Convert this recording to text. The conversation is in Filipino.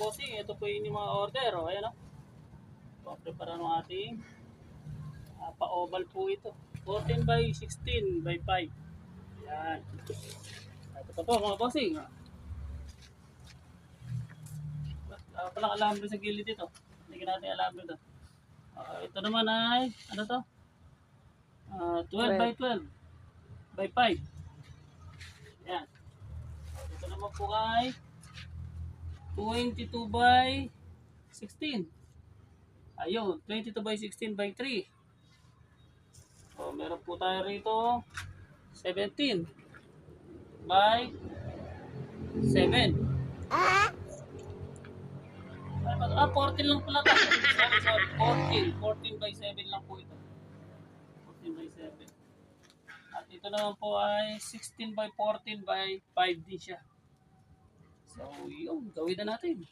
bossing, ito po yung mga order. O, ayan o. So, prepare ng ating ah, pa-oval po ito. 14 by 16 by 5. Ayan. Ito pa po mga bossing. Uh, palang alambre sa gilid dito. Hindi natin alambre dito. Ah, ito naman ay, ano to? Ah, 12 by 12 by 5. Ayan. Ito naman po ay 22 by 16. Ayun, 22 by 16 by 3. So, meron po tayo rito 17 by 7. Ah, 14 lang pala. Sorry, sorry. 14. 14 by 7 lang po ito. 14 by 7. At ito naman po ay 16 by 14 by 5 din siya. So, yun. Gawin na natin.